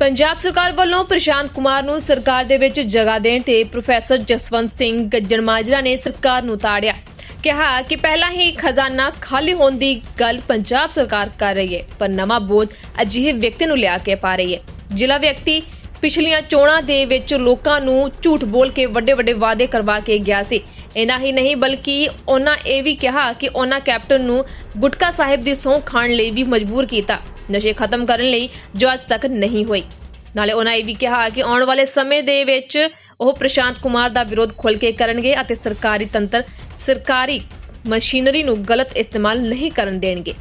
ਪੰਜਾਬ ਸਰਕਾਰ ਵੱਲੋਂ ਪ੍ਰਸ਼ਾਂਤ ਕੁਮਾਰ ਨੂੰ ਸਰਕਾਰ ਦੇ ਵਿੱਚ ਜਗ੍ਹਾ ਦੇਣ ਤੇ ਪ੍ਰੋਫੈਸਰ ਜਸਵੰਤ ਸਿੰਘ ਗੱਜਣ ਮਾਜਰਾ ਨੇ ਸਰਕਾਰ ਨੂੰ ਤਾੜਿਆ। ਕਿਹਾ ਕਿ ਪਹਿਲਾਂ ਹੀ ਖਜ਼ਾਨਾ ਖਾਲੀ ਹੋਣ ਦੀ ਗੱਲ ਪੰਜਾਬ ਸਰਕਾਰ ਕਰ ਰਹੀ ਹੈ, ਪਰ ਨਵਾਂ ਬੋਝ ਅਜਿਹੇ ਵਿਅਕਤੀ ਨੂੰ ਲਿਆ ਕੇ ਪਾ ਰਹੀ ਹੈ। ਜ਼ਿਲ੍ਹਾ ਵਿਅਕਤੀ ਪਿਛਲੀਆਂ ਚੋਣਾਂ ਦੇ ਵਿੱਚ ਲੋਕਾਂ ਨੂੰ ਝੂਠ ਬੋਲ ਕੇ ਵੱਡੇ ਵੱਡੇ ਵਾਅਦੇ ਕਰਵਾ ਕੇ ਗਿਆ ਸੀ। ਇਨਾ ਹੀ ਨਹੀਂ, ਬਲਕਿ ਉਹਨਾਂ ਇਹ ਵੀ ਕਿਹਾ ਕਿ ਉਹਨਾਂ ਕੈਪਟਨ ਨੂੰ ਗੁਟਕਾ ਸਾਹਿਬ ਦੀ ਸਹੁੰ ਖਾਣ ਲਈ ਵੀ ਮਜਬੂਰ ਕੀਤਾ। ਨਸ਼ੇ ਖਤਮ ਕਰਨ ਲਈ ਜੋ ਅੱਜ ਤੱਕ ਨਹੀਂ ਹੋਈ ਨਾਲੇ ਉਹਨਾਂ ਇਹ ਵੀ ਕਿਹਾ ਕਿ ਆਉਣ ਵਾਲੇ ਸਮੇਂ ਦੇ ਵਿੱਚ ਉਹ ਪ੍ਰਸ਼ਾਂਤ ਕੁਮਾਰ ਦਾ ਵਿਰੋਧ ਖੁੱਲ੍ਹ ਕੇ ਕਰਨਗੇ ਅਤੇ ਸਰਕਾਰੀ ਤੰਤਰ, ਸਰਕਾਰੀ ਮਸ਼ੀਨਰੀ ਨੂੰ ਗਲਤ ਇਸਤੇਮਾਲ ਨਹੀਂ ਕਰਨ ਦੇਣਗੇ।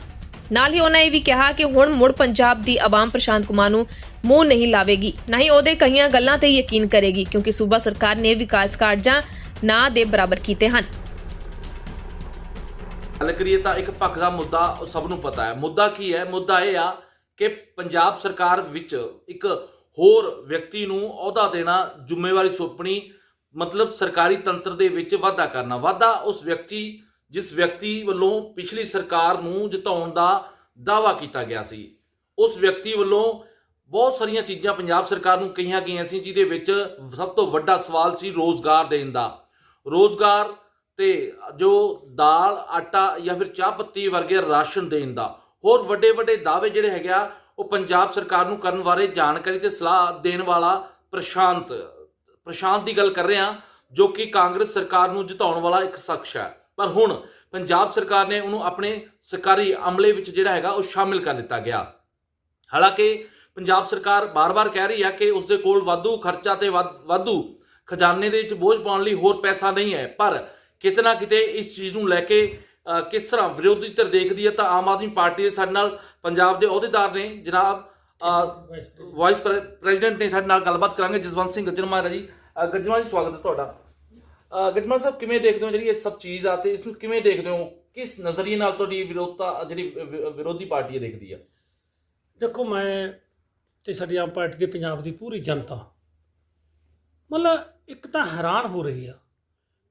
ਨਾਲ ਹੀ ਉਹਨਾਂ ਇਹ ਵੀ ਕਿਹਾ ਕਿ ਹੁਣ ਮੁੜ ਪੰਜਾਬ ਦੀ ਆਵਾਮ ਪ੍ਰਸ਼ਾਂਤ ਕੁਮਾਰ ਨੂੰ ਮੂੰਹ ਨਹੀਂ ਲਾਵੇਗੀ, ਨਾ ਹੀ ਉਹਦੇ ਕਈਆਂ ਗੱਲਾਂ ਤੇ ਯਕੀਨ ਕਰੇਗੀ, ਕਿਉਂਕਿ ਸੂਬਾ ਸਰਕਾਰ ਨੇ ਵਿਕਾਸ ਕਾਰਜਾਂ ਨਾ ਦੇ ਬਰਾਬਰ ਕੀਤੇ ਹਨ। ਗੱਲ ਕਰੀਏ ਤਾਂ ਇੱਕ ਪੱਖ ਦਾ ਮੁੱਦਾ ਉਹ ਸਭ ਨੂੰ ਪਤਾ ਹੈ। ਮੁੱਦਾ ਕੀ ਹੈ? ਮੁੱਦਾ ਇਹ ਆ ਕਿ ਪੰਜਾਬ ਸਰਕਾਰ ਵਿੱਚ ਇੱਕ ਹੋਰ ਵਿਅਕਤੀ ਨੂੰ ਅਹੁਦਾ ਦੇਣਾ, ਜ਼ਿੰਮੇਵਾਰੀ ਸੌਂਪਣੀ, ਮਤਲਬ ਸਰਕਾਰੀ ਤੰਤਰ ਦੇ ਵਿੱਚ ਵਾਧਾ ਕਰਨਾ। ਵਾਧਾ ਉਸ ਵਿਅਕਤੀ, ਜਿਸ ਵਿਅਕਤੀ ਵੱਲੋਂ ਪਿਛਲੀ ਸਰਕਾਰ ਨੂੰ ਜਿਤਾਉਣ ਦਾ ਦਾਵਾ ਕੀਤਾ ਗਿਆ ਸੀ। ਉਸ ਵਿਅਕਤੀ ਵੱਲੋਂ ਬਹੁਤ ਸਾਰੀਆਂ ਚੀਜ਼ਾਂ ਪੰਜਾਬ ਸਰਕਾਰ ਨੂੰ ਕਹੀਆਂ ਗਈਆਂ ਸੀ, ਜਿਹਦੇ ਵਿੱਚ ਸਭ ਤੋਂ ਵੱਡਾ ਸਵਾਲ ਸੀ ਰੋਜ਼ਗਾਰ ਦੇਣ ਦਾ। ਰੋਜ਼ਗਾਰ ਤੇ ਜੋ ਦਾਲ, ਆਟਾ ਜਾਂ ਫਿਰ ਚਾਹ ਪੱਤੀ ਵਰਗੇ ਰਾਸ਼ਨ ਦੇਣ ਦਾ। ਹੋਰ ਵੱਡੇ ਵੱਡੇ ਦਾਅਵੇ ਜਿਹੜੇ ਹੈਗੇ ਆ, ਉਹ ਪੰਜਾਬ ਸਰਕਾਰ ਨੂੰ ਕਰਨ ਬਾਰੇ ਜਾਣਕਾਰੀ ਤੇ ਸਲਾਹ ਦੇਣ ਵਾਲਾ ਪ੍ਰਸ਼ਾਂਤ ਪ੍ਰਸ਼ਾਂਤ ਦੀ ਗੱਲ ਕਰ ਰਹੇ ਹਾਂ, ਜੋ ਕਿ ਕਾਂਗਰਸ ਸਰਕਾਰ ਨੂੰ ਜਿਤਾਉਣ ਵਾਲਾ ਇੱਕ ਸ਼ਖਸ ਹੈ। ਪਰ ਹੁਣ ਪੰਜਾਬ ਸਰਕਾਰ ਨੇ ਉਹਨੂੰ ਆਪਣੇ ਸਰਕਾਰੀ ਅਮਲੇ ਵਿੱਚ ਜਿਹੜਾ ਹੈਗਾ, ਉਹ ਸ਼ਾਮਿਲ ਕਰ ਦਿੱਤਾ ਗਿਆ। ਹਾਲਾਂਕਿ ਪੰਜਾਬ ਸਰਕਾਰ ਬਾਰ-ਬਾਰ ਕਹਿ ਰਹੀ ਹੈ ਕਿ ਉਸ ਦੇ ਕੋਲ ਵਾਧੂ ਖਰਚਾ ਤੇ ਵਾਧ- ਵਾਧੂ ਖਜ਼ਾਨੇ ਦੇ ਵਿੱਚ ਬੋਝ ਪਾਉਣ ਲਈ ਹੋਰ ਪੈਸਾ ਨਹੀਂ ਹੈ, ਪਰ ਕਿਤੇ ਨਾ ਕਿਤੇ ਇਸ ਚੀਜ਼ ਨੂੰ ਲੈ ਕੇ ਕਿਸ ਤਰ੍ਹਾਂ ਵਿਰੋਧੀ ਧਿਰ ਦੇਖਦੀ ਹੈ ਤਾਂ ਆਮ ਆਦਮੀ ਪਾਰਟੀ ਦੇ ਸਾਡੇ ਨਾਲ ਪੰਜਾਬ ਦੇ ਅਹੁਦੇਦਾਰ ਨੇ ਜਨਾਬ ਵਾਈਸ ਪ੍ਰੈ- ਪ੍ਰੈਜ਼ੀਡੈਂਟ ਨੇ ਸਾਡੇ ਨਾਲ ਗੱਲਬਾਤ ਕਰਾਂਗੇ ਜਸਵੰਤ ਸਿੰਘ ਗੱਜਰ ਮਹਾਰਾਜ ਜੀ। ਅ, ਜੀ ਸਵਾਗਤ ਹੈ ਤੁਹਾਡਾ। ਅ, ਸਾਹਿਬ ਕਿਵੇਂ ਦੇਖਦੇ ਹੋ ਜਿਹੜੀ ਇਹ ਸਭ ਚੀਜ਼ ਆ ਤੇ ਇਸ ਨੂੰ ਕਿਵੇਂ ਦੇਖਦੇ ਹੋ? ਕਿਸ ਨਜ਼ਰੀਏ ਨਾਲ ਤੁਹਾਡੀ ਵਿਰੋਧਤਾ ਜਿਹੜੀ ਵਿਰੋਧੀ ਪਾਰਟੀ ਇਹ ਦੇਖਦੀ ਆ? ਦੇਖੋ ਮੈਂ ਤੇ ਸਾਡੀ ਆਮ ਪਾਰਟੀ ਦੇ ਪੰਜਾਬ ਦੀ ਪੂਰੀ ਜਨਤਾ ਮਤਲਬ ਇੱਕ ਤਾਂ ਹੈਰਾਨ ਹੋ ਰਹੀ ਆ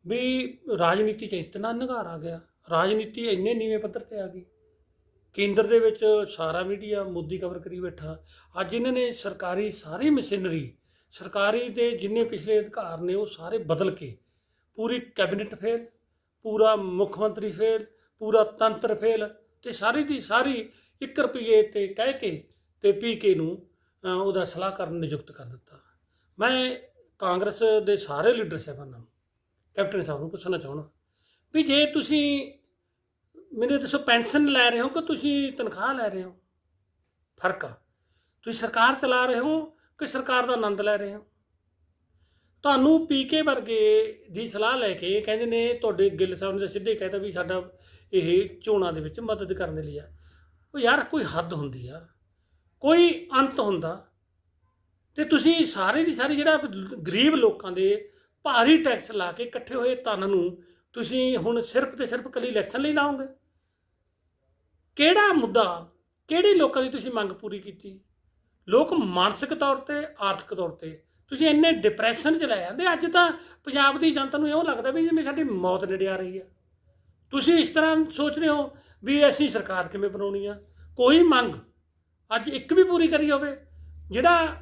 ਵੀ ਰਾਜਨੀਤੀ 'ਚ ਇਤਨਾ ਨਿਘਾਰ ਆ ਗਿਆ, ਰਾਜਨੀਤੀ ਇੰਨੇ ਨੀਵੇਂ ਪੱਧਰ ਤੇ ਆ ਗਈ। ਕੇਂਦਰ ਦੇ ਵਿੱਚ ਸਾਰਾ ਮੀਡੀਆ ਮੋਦੀ ਕਵਰ ਕਰੀ ਬੈਠਾ। ਅੱਜ ਇਹਨਾਂ ਨੇ ਸਰਕਾਰੀ ਸਾਰੀ ਮਸ਼ੀਨਰੀ, ਸਰਕਾਰੀ ਦੇ ਜਿੰਨੇ ਪਿਛਲੇ ਅਧਿਕਾਰ ਨੇ ਉਹ ਸਾਰੇ ਬਦਲ ਕੇ ਪੂਰੀ ਕੈਬਨਿਟ ਫੇਲ, ਪੂਰਾ ਮੁੱਖ ਮੰਤਰੀ ਫੇਲ, ਪੂਰਾ ਤੰਤਰ ਫੇਲ ਤੇ ਸਾਰੀ ਦੀ ਸਾਰੀ 1 ਰੁਪਏ ਤੇ ਕਹਿ ਕੇ ਤੇ ਪੀਕੇ ਨੂੰ ਉਹਦਾ ਸਲਾਹਕਾਰ ਨਿਯੁਕਤ ਕਰ ਦਿੱਤਾ। ਮੈਂ ਕਾਂਗਰਸ ਦੇ ਸਾਰੇ ਲੀਡਰ ਸਾਹਿਬਾਨਾਂ ਨੂੰ ਕੈਪਟਨ ਸਾਹਿਬ ਨੂੰ ਪੁੱਛਣਾ ਚਾਹੁੰਦਾ ਵੀ ਜੇ ਤੁਸੀਂ ਮੈਨੂੰ ਦੱਸੋ ਪੈਨਸ਼ਨ ਲੈ ਰਹੇ ਹੋ ਕਿ ਤੁਸੀਂ ਤਨਖਾਹ ਲੈ ਰਹੇ ਹੋ? ਫ਼ਰਕ ਆ। ਤੁਸੀਂ ਸਰਕਾਰ ਚਲਾ ਰਹੇ ਹੋ ਕਿ ਸਰਕਾਰ ਦਾ ਆਨੰਦ ਲੈ ਰਹੇ ਹੋ? ਤੁਹਾਨੂੰ ਪੀਕੇ ਵਰਗੇ ਦੀ ਸਲਾਹ ਲੈ ਕੇ ਕਹਿੰਦੇ ਨੇ ਤੁਹਾਡੇ ਗਿੱਲ ਸਾਹਿਬ ਨੇ ਤਾਂ ਸਿੱਧੇ ਕਹਿਤਾ ਵੀ ਸਾਡਾ ਇਹ ਚੋਣਾਂ ਦੇ ਵਿੱਚ ਮਦਦ ਕਰਨ ਦੇ ਲਈ ਆ। ਉਹ ਯਾਰ ਕੋਈ ਹੱਦ ਹੁੰਦੀ ਆ। ਕੋਈ ਅੰਤ ਹੁੰਦਾ। ਤੇ ਤੁਸੀਂ ਸਾਰੇ ਦੀ ਸਾਰੀ ਜਿਹੜਾ ਗਰੀਬ ਲੋਕਾਂ ਦੇ ਭਾਰੀ ਟੈਕਸ ਲਾ ਕੇ ਇਕੱਠੇ ਹੋਏ ਧਨ ਨੂੰ ਤੁਸੀਂ ਹੁਣ ਸਿਰਫ ਤੇ ਸਿਰਫ ਕੱਲੀ ਇਲੈਕਸ਼ਨ ਲਈ ਲਾਓਗੇ? ਕਿਹੜਾ ਮੁੱਦਾ, ਕਿਹੜੇ ਲੋਕਾਂ ਦੀ ਤੁਸੀਂ ਮੰਗ ਪੂਰੀ ਕੀਤੀ? ਲੋਕ ਮਾਨਸਿਕ ਤੌਰ ਤੇ, ਆਰਥਿਕ ਤੌਰ ਤੇ ਤੁਸੀਂ ਇੰਨੇ ਡਿਪਰੈਸ਼ਨ ਚ ਲੈ ਜਾਂਦੇ, ਅੱਜ ਤਾਂ ਪੰਜਾਬ ਦੀ ਜਨਤਾ ਨੂੰ ਇਉਂ ਲੱਗਦਾ ਵੀ ਜਿਵੇਂ ਸਾਡੀ ਮੌਤ ਨੇੜੇ ਆ ਰਹੀ ਆ। ਤੁਸੀਂ ਇਸ ਤਰ੍ਹਾਂ ਸੋਚ ਰਹੇ ਹੋ ਵੀ ਅਸੀਂ ਸਰਕਾਰ ਕਿਵੇਂ ਬਣਾਉਣੀ ਆ? ਕੋਈ ਮੰਗ ਅੱਜ ਇੱਕ ਵੀ ਪੂਰੀ ਕਰੀ ਹੋਵੇ? ਜਿਹੜਾ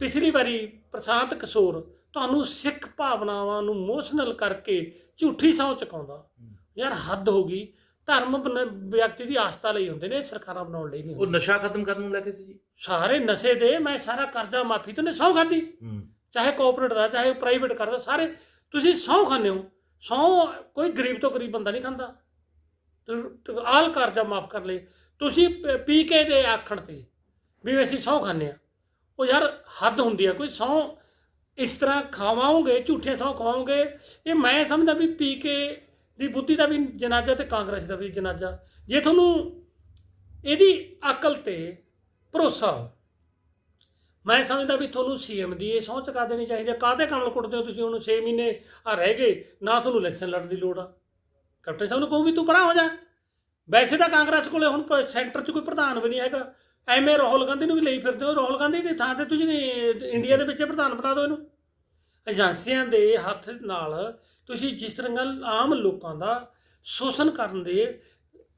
ਪਿਛਲੀ ਵਾਰੀ ਪ੍ਰਸ਼ਾਂਤ ਕਿਸ਼ੋਰ ਤੁਹਾਨੂੰ ਸਿੱਖ ਭਾਵਨਾਵਾਂ ਨੂੰ ਮੋਸ਼ਨਲ ਕਰਕੇ ਝੂਠੀ ਸਹੁੰ ਚੁਕਾਉਂਦਾ। ਯਾਰ ਹੱਦ ਹੋ ਗਈ। ਧਰਮ ਵਿਅਕਤੀ ਦੀ ਆਸਥਾ ਲਈ ਹੁੰਦੇ ਨੇ ਸਰਕਾਰਾਂ ਬਣਾਉਣ ਲਈ ਨਹੀਂ ਉਹ। ਨਸ਼ਾ ਖਤਮ ਕਰਨ ਨੂੰ ਲੈ ਕੇ ਸੀ ਜੀ। ਸਾਰੇ ਨਸ਼ੇ ਦੇ ਮੈਂ ਸਾਰਾ ਕਰਜ਼ਾ ਮਾਫੀ ਤੋਂ ਨੇ ਖਾਧੀ। ਹੂੰ। ਚਾਹੇ ਕੋਆਪਰੇਟ ਦਾ ਚਾਹੇ ਪ੍ਰਾਈਵੇਟ ਕਰਦਾ ਸਾਰੇ। ਤੁਸੀਂ ਸਹੁੰ ਖਾਂਦੇ ਹੋ। ਸਹੁੰ ਕੋਈ ਗਰੀਬ ਤੋਂ ਗਰੀਬ ਬੰਦਾ ਨਹੀਂ ਖਾਂਦਾ। ਤੇ ਆਲ ਕਰਜ਼ਾ ਮਾਫ ਕਰ ਲੇ ਤੁਸੀਂ ਪ- ਕੇ ਦੇ ਆਖਣ ਤੇ ਵੀ ਅਸੀਂ ਸਹੁੰ ਖਾਂਦੇ ਆ ਉਹ ਯਾਰ ਹੱਦ ਹੁੰਦੀ ਆ ਕੋਈ ਸਹੁੰ ਇਸ ਤਰ੍ਹਾਂ ਖਾਵਾਓਗੇ ਝੂਠੇ ਸਹੁੰ ਖਵਾਓਗੇ ਇਹ ਮੈਂ ਸਮਝਦਾ ਵੀ ਪੀ ਕੇ ਦੀ ਬੁੱਧੀ ਦਾ ਵੀ ਜਨਾਜ਼ਾ ਤੇ ਕਾਂਗਰਸ ਦਾ ਵੀ ਜਨਾਜ਼ਾ। ਜੇ ਤੁਹਾਨੂੰ ਇਹਦੀ ਅਕਲ ਤੇ ਭਰੋਸਾ ਹੋ, ਮੈਂ ਸਮਝਦਾ ਵੀ ਤੁਹਾਨੂੰ ਸੀਐਮ ਦੀ ਇਹ ਸਹੁੰ ਚੁਕਾ ਦੇਣੀ ਚਾਹੀਦੀ ਹੈ। ਕਾਹਦੇ ਕਮਲ ਕੁੱਟਦੇ ਹੋ ਤੁਸੀਂ? ਹੁਣ 6 ਮਹੀਨੇ ਆ ਰਹਿ ਗਏ, ਨਾ ਤੁਹਾਨੂੰ ਇਲੈਕਸ਼ਨ ਲੜਨ ਦੀ ਲੋੜ ਆ। ਕੈਪਟਨ ਸਾਹਿਬ ਨੂੰ ਕਹੋ ਵੀ ਤੂੰ ਪਰਾਂ ਹੋ ਜਾ। ਵੈਸੇ ਤਾਂ ਕਾਂਗਰਸ ਕੋਲੇ ਹੁਣ ਪ- ਸੈਂਟਰ 'ਚ ਕੋਈ ਪ੍ਰਧਾਨ ਵੀ ਨਹੀਂ ਹੈਗਾ। ਐਵੇਂ ਰਾਹੁਲ ਗਾਂਧੀ ਨੂੰ ਵੀ ਲਈ ਫਿਰਦੇ ਹੋ? ਰਾਹੁਲ ਗਾਂਧੀ ਦੀ ਥਾਂ ਤੇ ਤੁਸੀਂ ਇੰਡੀਆ ਦੇ ਵਿੱਚ ਪ੍ਰਧਾਨ ਬਣਾ ਦਿਓ ਇਹਨੂੰ। ਏਜੰਸੀਆਂ ਦੇ ਹੱਥ ਨਾਲ ਤੁਸੀਂ ਜਿਸ ਤਰ੍ਹਾਂ ਆਮ ਲੋਕਾਂ ਦਾ ਸ਼ੋਸ਼ਣ ਕਰਨ ਦੇ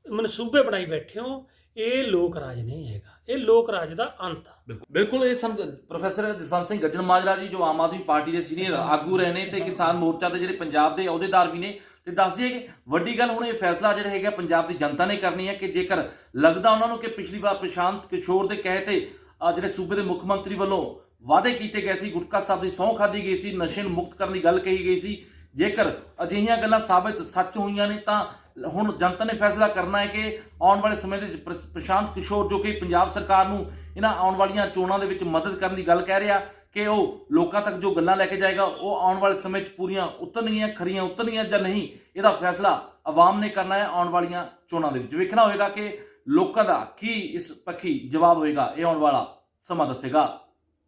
ਮਨਸੂਬੇ ਬਣਾਈ ਬੈਠੇ ਹੋ, ਇਹ ਲੋਕ ਰਾਜ ਨਹੀਂ ਹੈਗਾ। ਇਹ ਲੋਕ ਰਾਜ ਦਾ ਅੰਤ ਆ। ਬਿਲਕੁਲ। ਬਿਲਕੁਲ, ਇਹ ਸਨ ਪ੍ਰੋਫੈਸਰ ਜਸਵੰਤ ਸਿੰਘ ਗੱਜਣ ਮਾਜਰਾ ਜੀ, ਜੋ ਆਮ ਆਦਮੀ ਪਾਰਟੀ ਦੇ ਸੀਨੀਅਰ ਆਗੂ ਰਹੇ ਨੇ ਤੇ ਕਿਸਾਨ ਮੋਰਚਾ ਦੇ ਜਿਹੜੇ ਪੰਜਾਬ ਦੇ ਅਹੁਦੇਦਾਰ ਵੀ ਨੇ, ਤੇ ਦੱਸ ਦਈਏ ਕਿ ਵੱਡੀ ਗੱਲ ਹੁਣ ਇਹ ਫੈਸਲਾ ਜਿਹੜਾ ਹੈਗਾ, ਪੰਜਾਬ ਦੀ ਜਨਤਾ ਨੇ ਕਰਨੀ ਹੈ ਕਿ ਜੇਕਰ ਲੱਗਦਾ ਉਹਨਾਂ ਨੂੰ ਕਿ ਪਿਛਲੀ ਵਾਰ ਪ੍ਰਸ਼ਾਂਤ ਕਿਸ਼ੋਰ ਦੇ ਕਹੇ ਤੇ ਜਿਹੜੇ ਸੂਬੇ ਦੇ ਮੁੱਖ ਮੰਤਰੀ ਵੱਲੋਂ ਵਾਅਦੇ ਕੀਤੇ ਗਏ ਸੀ, ਗੁਟਕਾ ਸਾਹਿਬ ਦੀ ਸਹੁੰ ਖਾਦੀ ਗਈ ਸੀ, ਨਸ਼ੇ ਨੂੰ ਮੁਕਤ ਕਰਨ ਦੀ ਗੱਲ ਕਹੀ ਗਈ ਸੀ, ਜੇਕਰ ਅਜਿਹੀਆਂ ਗੱਲਾਂ ਸਾਬਤ ਸੱਚ ਹੋਈਆਂ ਨੇ, ਤਾਂ ਹੁਣ ਜਨਤਾ ਨੇ ਫੈਸਲਾ ਕਰਨਾ ਹੈ ਕਿ ਆਉਣ ਵਾਲੇ ਸਮੇਂ ਦੇ ਪ੍ਰ- ਪ੍ਰਸ਼ਾਂਤ ਕਿਸ਼ੋਰ ਜੋ ਕਿ ਪੰਜਾਬ ਸਰਕਾਰ ਨੂੰ ਇਹਨਾਂ ਆਉਣ ਵਾਲੀਆਂ ਚੋਣਾਂ ਦੇ ਵਿੱਚ ਮਦਦ ਕਰਨ ਦੀ ਗੱਲ ਕਹਿ ਰਿਹਾ ਕਿ ਉਹ ਲੋਕਾਂ ਤੱਕ ਜੋ ਗੱਲਾਂ ਲੈ ਕੇ ਜਾਏਗਾ, ਉਹ ਆਉਣ ਵਾਲੇ ਸਮੇਂ 'ਚ ਪੂਰੀਆਂ ਉਤਰਨਗੀਆਂ, ਖਰੀਆਂ ਉਤਰਨਗੀਆਂ ਜਾਂ ਨਹੀਂ, ਇਹਦਾ ਫੈਸਲਾ ਆਵਾਮ ਨੇ ਕਰਨਾ ਹੈ ਆਉਣ ਵਾਲੀਆਂ ਚੋਣਾਂ ਦੇ ਵਿੱਚ। ਵੇਖਣਾ ਹੋਏਗਾ ਕਿ ਲੋਕਾਂ ਦਾ ਕੀ ਇਸ ਪੱਖੀ ਜਵਾਬ ਹੋਏਗਾ, ਇਹ ਆਉਣ ਵਾਲਾ ਸਮਾਂ ਦੱਸੇਗਾ।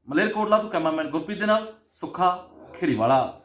ਮਲੇਰਕੋਟਲਾ ਤੋਂ ਕੈਮਰਾਮੈਨ ਗੁਰਪ੍ਰੀਤ ਦੇ ਨਾਲ ਸੁੱਖਾ ਖੇੜੀਵਾਲਾ।